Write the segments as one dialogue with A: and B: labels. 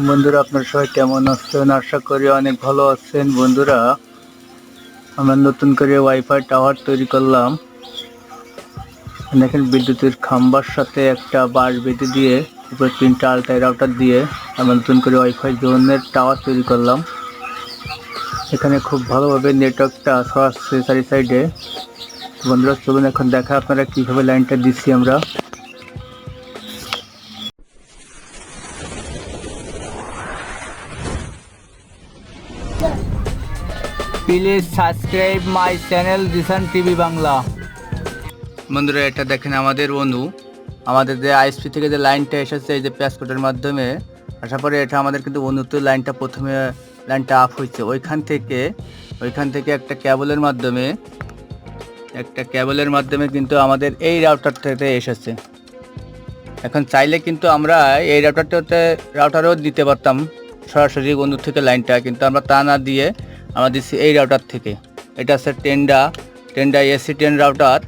A: বন্ধুরা, আপনার সবাই কেমন আছেন? আশা করি অনেক ভালো আছেন। বন্ধুরা, আমরা নতুন করে ওয়াইফাই টাওয়ার তৈরি করলাম। দেখেন, বিদ্যুতের খাম্বার সাথে একটা বাঁশ বেঁধে দিয়ে, উপরে তিনটা আলটাই রাউটার দিয়ে আমরা নতুন করে ওয়াইফাই জোনের টাওয়ার তৈরি করলাম। এখানে খুব ভালোভাবে নেটওয়ার্কটা ছড়াচ্ছে চারি সাইডে বন্ধুরা, চলুন এখন দেখা, আপনারা কীভাবে লাইনটা দিচ্ছি আমরা। Please subscribe my channel Dishan TV Bangla. বন্ধুরা, এটা দেখেন আমাদের অনু। আমাদের যে আইএসপি থেকে যে লাইনটা এসেছে, এই যে প্যাসপোর্টের মাধ্যমে আসার পরে এটা আমাদের কিন্তু অনুতে লাইনটা প্রথমে, লাইনটা আপ হয়েছে। ওইখান থেকে ওইখান থেকে একটা ক্যাবলের মাধ্যমে, একটা ক্যাবলের মাধ্যমে কিন্তু আমাদের এই রাউটারটাতে এসেছে। এখন চাইলে কিন্তু আমরা এই রাউটারটাতে রাউটারও দিতে পারতাম সরাসরি বন্ধু থেকে লাইনটা, কিন্তু আমরা তা না দিয়ে আমরা দিচ্ছি এই রাউটার থেকে। এটা হচ্ছে Tenda Tenda AC ten router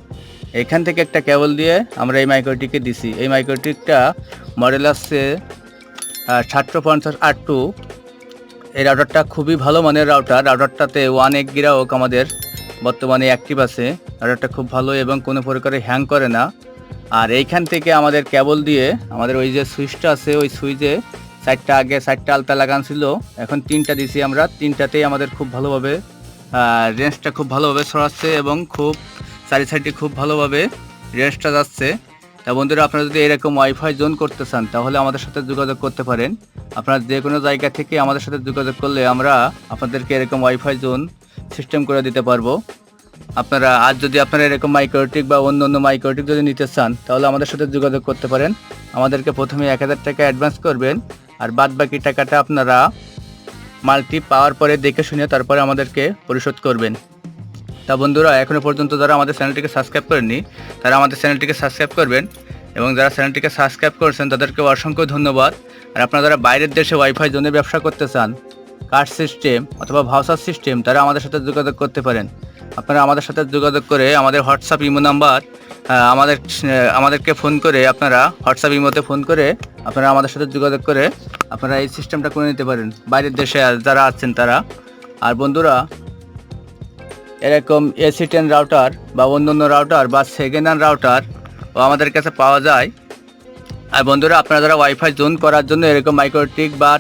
A: এখান থেকে একটা কেবল দিয়ে আমরা এই মাইক্রোটিকে দিছি। এই মাইক্রোটিকটা মডেল আসছে সাতশো পঞ্চাশ আট টু এই রাউটারটা খুবই ভালো মানের রাউটার রাউটারটাতে ওয়ান এক গ্রাহক আমাদের বর্তমানে অ্যাক্টিভ আছে। রাউটারটা খুব ভালো এবং কোনো প্রকারে হ্যাং করে না। আর এইখান থেকে আমাদের কেবল দিয়ে আমাদের ওই যে সুইচটা আছে, ওই সুইচে চারটা আগে চারটা আলতা লাগান ছিল। এখন তিনটা দিছি আমরা। তিনটাতেই আমাদের খুব ভালোভাবে রেঞ্জটা খুব ভালোভাবে ছড়াচ্ছে এবং খুব, চারি সাইডে খুব ভালোভাবে রেঞ্জটা যাচ্ছে। তা বন্ধুরা, আপনারা যদি এরকম ওয়াইফাই জোন করতে চান, তাহলে আমাদের সাথে যোগাযোগ করতে পারেন। আপনারা যে কোনো জায়গা থেকে আমাদের সাথে যোগাযোগ করলে আমরা আপনাদেরকে এরকম ওয়াইফাই জোন সিস্টেম করে দিতে পারব। আপনারা আজ যদি আপনারা এরকম মাইক্রোটিক বা অন্য অন্য মাইক্রোটিক যদি নিতে চান, তাহলে আমাদের সাথে যোগাযোগ করতে পারেন। আমাদেরকে প্রথমে এক হাজার টাকা অ্যাডভান্স করবেন। আর বাদ বাকি টাকাটা আপনারা মালটি পাওয়ার পরে দেখে শুনে তারপরে আমাদেরকে পরিশোধ করবেন। তা বন্ধুরা এখনও পর্যন্ত যারা আমাদের চ্যানেলটিকে সাবস্ক্রাইব করেননি, তারা আমাদের চ্যানেলটিকে সাবস্ক্রাইব করবেন এবং যারা চ্যানেলটিকে সাবস্ক্রাইব করেছেন, তাদেরকে অসংখ্য ধন্যবাদ। আর আপনারা যারা বাইরের দেশে ওয়াইফাই জোনে ব্যবসা করতে চান, কার্ড সিস্টেম অথবা ভাউসার সিস্টেম, তারা আমাদের সাথে যোগাযোগ করতে পারেন। আপনারা আমাদের সাথে যোগাযোগ করে আমাদের হোয়াটসঅ্যাপ ইমো নাম্বার আমাদের আমাদেরকে ফোন করে আপনারা হোয়াটসঅ্যাপ ইমোতে ফোন করে আপনারা আমাদের সাথে যোগাযোগ করে আপনারা এই সিস্টেমটা করে নিতে পারেন। বাইরের দেশে যারা আছেন তারা। আর বন্ধুরা, এরকম এসি টেন রাউটার বা অন্য অন্য রাউটার বা সেকেন্ড হ্যান্ড রাউটার ও আমাদের কাছে পাওয়া যায়। আর বন্ধুরা, আপনারা যারা ওয়াইফাই জোন করার জন্য এরকম মাইক্রোটিক বা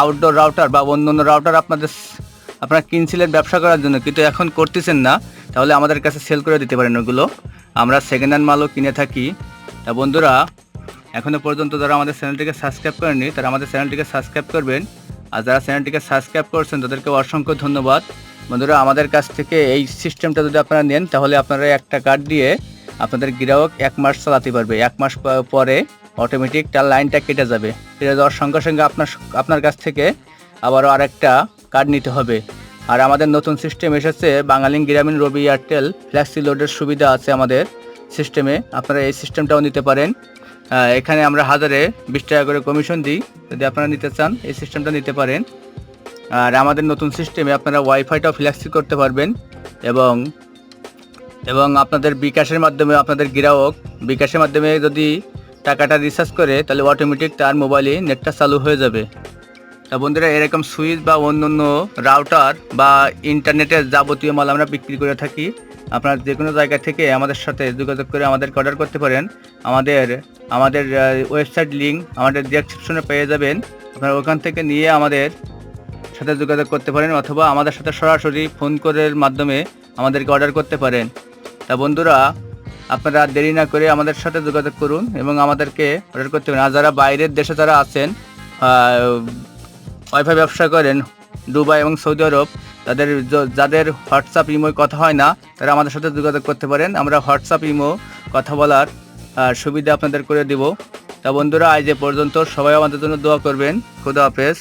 A: আউটডোর রাউটার বা অন্য অন্য রাউটার আপনাদের আপনারা কিনছিলেন ব্যবসা করার জন্য, কিন্তু এখন করতেছেন না, তাহলে আমাদের কাছে সেল করে দিতে পারেন ওগুলো। আমরা সেকেন্ড হ্যান্ড মালও কিনে থাকি। তা বন্ধুরা এখনও পর্যন্ত যারা আমাদের চ্যানেলটিকে সাবস্ক্রাইব করেননি, তারা আমাদের চ্যানেলটিকে সাবস্ক্রাইব করবেন। আর যারা চ্যানেলটিকে সাবস্ক্রাইব করছেন তাদেরকে অসংখ্য ধন্যবাদ। বন্ধুরা, আমাদের কাছ থেকে এই সিস্টেমটা যদি আপনারা নেন, তাহলে আপনারা একটা কার্ড দিয়ে আপনাদের গ্রাহক এক মাস চালাতে পারবে। এক মাস পরে অটোমেটিক তার লাইনটা কেটে যাবে। কেটে যাওয়ার সঙ্গে সঙ্গে আপনার আপনার কাছ থেকে আবারও আরেকটা কার্ড নিতে হবে। আর আমাদের নতুন সিস্টেম এসেছে, বাঙালিন গ্রামীণ রবি এয়ারটেল, ফ্ল্যাক্সি লোডের সুবিধা আছে আমাদের সিস্টেমে। আপনারা এই সিস্টেমটাও নিতে পারেন। এখানে আমরা হাজারে বিশ টাকা করে কমিশন দিই। যদি আপনারা নিতে চান, এই সিস্টেমটা নিতে পারেন। আর আমাদের নতুন সিস্টেমে আপনারা ওয়াইফাইটাও ফ্ল্যাক্সি করতে পারবেন। এবং এবং আপনাদের বিকাশের মাধ্যমে আপনাদের গ্রাহক, বিকাশের মাধ্যমে যদি টাকাটা রিচার্জ করে, তাহলে অটোমেটিক তার মোবাইলে নেটটা চালু হয়ে যাবে। বন্ধুরা, এরকম সুইচ বা অন্য অন্য রাউটার বা ইন্টারনেটের যাবতীয় মাল আমরা বিক্রি করে থাকি। আপনারা যে কোনো জায়গা থেকে আমাদের সাথে যোগাযোগ করে আমাদেরকে অর্ডার করতে পারেন। আমাদের আমাদের ওয়েবসাইট লিঙ্ক আমাদের ডিসক্রিপশনে পেয়ে যাবেন। আপনারা ওখান থেকে নিয়ে আমাদের সাথে যোগাযোগ করতে পারেন অথবা আমাদের সাথে সরাসরি ফোন কলের মাধ্যমে আমাদেরকে অর্ডার করতে পারেন। তা বন্ধুরা, আপনারা দেরি না করে আমাদের সাথে যোগাযোগ করুন এবং আমাদেরকে অর্ডার করতে পারেন। আর যারা বাইরের দেশে যারা আছেন ওয়াইফাই ব্যবসা করেন, দুবাই এবং সৌদি আরব, তাদের যাদের হোয়াটসঅ্যাপ ইমোয় কথা হয় না, তারা আমাদের সাথে যোগাযোগ করতে পারেন। আমরা হোয়াটসঅ্যাপ ইমো কথা বলার সুবিধা আপনাদের করে দিব। তা বন্ধুরা, আজ এ পর্যন্ত সবাই আমাদের জন্য দোয়া করবেন। খুদা হাফেজ।